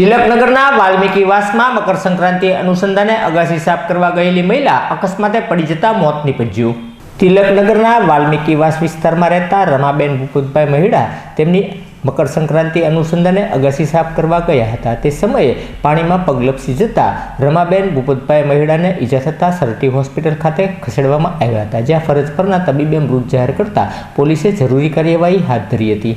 તિલકનગરના વાલ્મીકી વાસમાં મકર સંક્રાંતિ અનુસંધાને અગાસી સાફ કરવા ગયેલી મહિલા અકસ્માતે પડી જતા મોત નીપજ્યું. તિલકનગરના વાલ્મીકી વાસ વિસ્તારમાં રહેતા રમાબેન ભૂપતભાઈ મહિડા તેમની મકર સંક્રાંતિ અનુસંધાને અગાસી સાફ કરવા ગયા હતા. તે સમયે પાણીમાં પગલપસી જતા રમાબેન ભૂપતભાઈ મહિડાને ઈજા થતાં સરટી હોસ્પિટલ ખાતે ખસેડવામાં આવ્યા હતા, જ્યાં ફરજ પરના તબીબે મૃત જાહેર કરતા પોલીસે જરૂરી કાર્યવાહી હાથ ધરી હતી.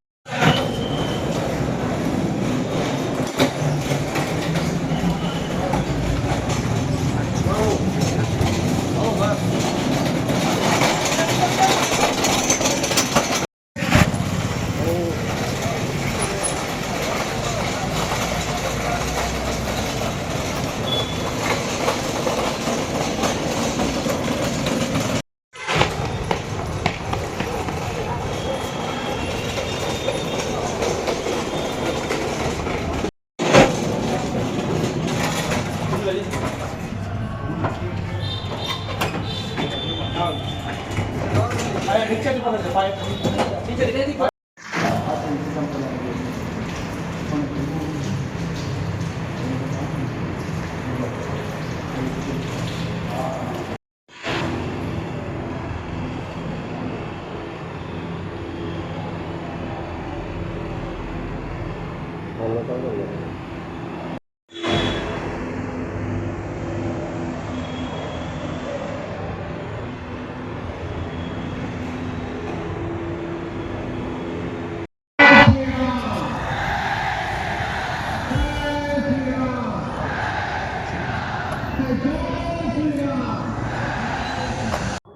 Kalau kalau ya.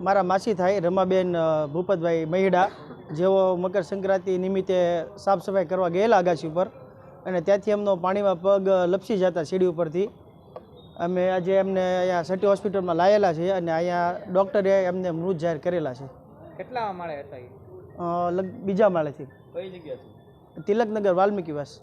મારા માસી થાય રમાબેન ભૂપતભાઈ મહિડા જેઓ મકર સંક્રાંતિ નિમિત્તે સાફ સફાઈ કરવા ગયેલા આગાશી ઉપર અને ત્યાંથી એમનો પાણીમાં પગ લપસી જતા સીડી ઉપરથી. અમે આજે એમને અહીંયા સટી હોસ્પિટલમાં લાયેલા છે અને અહીંયા ડૉક્ટરે એમને મૃત જાહેર કરેલા છે. કેટલા માળે હતા બીજા માળેથી. કઈ જગ્યા તિલકનગર વાલ્મીકી વાસ.